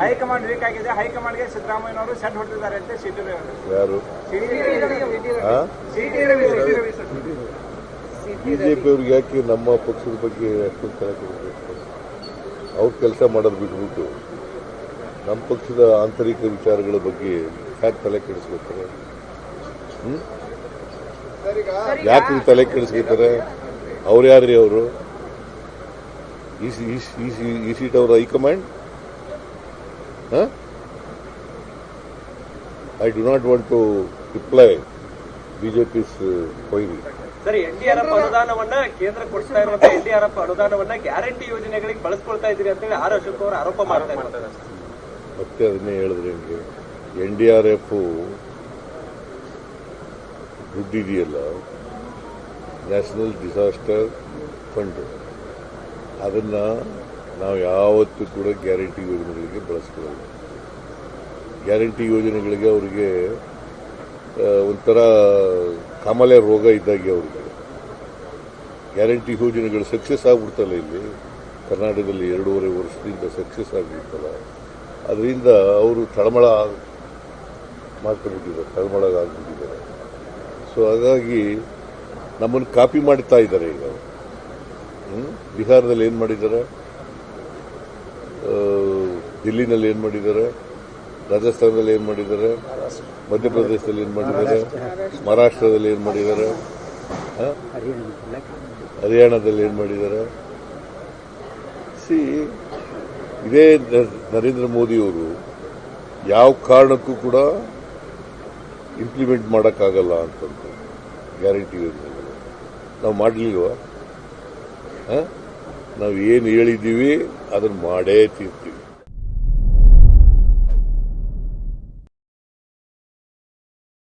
High command weak ಆಗಿದೆ. ಹೈಕಮಾಂಡ್ಗೆ ಸಿದ್ದರಾಮಯ್ಯನವರು ಸೆಟ್ ಹೊಡೆದಿದ್ದಾರೆ ಅಂತ ಸಿಟಿ ರವಿ ಯಾರು? ಅವರು. C T Ravi C T Ravi sir. BJP ಅವ್ರಿಗೆ ಯಾಕೆ ನಮ್ಮ ಪಕ್ಷದ ಬಗ್ಗೆ ಅಷ್ಟೊಂದು ತಲೆ ಕೆಡಿಸ್ಬೇಕು? ಅವ್ರ ಕೆಲಸ ಮಾಡೋದು ಬಿಟ್ಬಿಟ್ಟು ನಮ್ಮ ಪಕ್ಷದ ಆಂತರಿಕ ವಿಚಾರಗಳ ಬಗ್ಗೆ ಯಾಕೆ ತಲೆ ಕೆಡಿಸ್ಕೊತಾರೆ? ಯಾಕೆ ತಲೆ ಕೆಡಿಸ್ಕೊತಾರೆ? ಅವ್ರು ಯಾರ್ರಿ ಅವರು? ಈ ಸೀಟ್ ಅವರ high command? I do not want to reply BJP's ಕೊಯ್ಲಿ ಸರಿ ಎನ್ಡಿಆರ್ಎಫ್ ಅನುದಾನವನ್ನ ಕೇಂದ್ರ ಕೊಡ್ತಾ ಇರುವಂತ ಎನ್ಡಿಆರ್ಎಫ್ ಅನುದಾನವನ್ನ ಗ್ಯಾರಂಟಿ ಯೋಜನೆಗಳಿಗೆ ಬಳಸ್ಕೊಳ್ತಾ ಇದ್ದೀರಿ ಅಂತೇಳಿ ಆರ್ ಅಶೋಕ್ ಅವರು ಆರೋಪ ಮಾಡ್ತಾ ಇದ್ದಾರೆ. ಮತ್ತೆ ಅದನ್ನೇ ಹೇಳಿದ್ರೆ ಹೆಂಗೆ? N D R F ದುಡ್ಡಿದೆಯಲ್ಲ? National disaster fund. ಅದನ್ನ ನಾವು ಯಾವತ್ತೂ ಕೂಡ ಗ್ಯಾರಂಟಿ ಯೋಜನೆಗಳಿಗೆ ಬಳಸ್ಕೊಳ್ಳಲ್ಲ ಗ್ಯಾರಂಟಿ ಯೋಜನೆಗಳಿಗೆ ಅವರಿಗೆ ಒಂಥರ ಕಾಮಾಲೆ ರೋಗ ಇದ್ದಾಗೆ ಅವರಿಗೆ. ಗ್ಯಾರಂಟಿ ಯೋಜನೆಗಳು ಸಕ್ಸಸ್ ಆಗ್ಬಿಡ್ತಲ್ಲ ಇಲ್ಲಿ. ಕರ್ನಾಟಕದಲ್ಲಿ ಎರಡೂವರೆ ವರ್ಷದಿಂದ ಸಕ್ಸಸ್ ಆಗಿರ್ತಲ್ಲ ಅದರಿಂದ ಅವರು ತಳಮಳ ಮಾಡ್ಕೊಂಡ್ಬಿಟ್ಟಿದ್ದಾರೆ ತಳಮಳಗಾಗ್ಬಿಟ್ಟಿದ್ದಾರೆ ಸೊ ಹಾಗಾಗಿ ನಮ್ಮನ್ನು ಕಾಪಿ ಮಾಡ್ತಾ ಇದ್ದಾರೆ ಈಗ ಬಿಹಾರದಲ್ಲಿ ಏನು ಮಾಡಿದ್ದಾರೆ? ದಿಲ್ಲಿನಲ್ಲಿ ಏನು ಮಾಡಿದ್ದಾರೆ? ರಾಜಸ್ಥಾನದಲ್ಲಿ ಏನು ಮಾಡಿದ್ದಾರೆ? ಮಧ್ಯಪ್ರದೇಶದಲ್ಲಿ ಏನು ಮಾಡಿದ್ದಾರೆ? ಮಹಾರಾಷ್ಟ್ರದಲ್ಲಿ ಏನು ಮಾಡಿದ್ದಾರೆ? ಹರಿಯಾಣದಲ್ಲಿ ಏನು ಮಾಡಿದ್ದಾರೆ? ಸಿ ಇದೇ ನರೇಂದ್ರ ಮೋದಿಯವರು ಯಾವ ಕಾರಣಕ್ಕೂ ಕೂಡ ಇಂಪ್ಲಿಮೆಂಟ್ ಮಾಡೋಕ್ಕಾಗಲ್ಲ ಅಂತಂತ ಗ್ಯಾರಂಟಿ ನಾವು ಮಾಡಲಿಲ್ವಾ? ನಾವು ಏನು ಹೇಳಿದ್ದೀವಿ ಅದನ್ನು ಮಾಡೇ ತೀರ್ತೀವಿ.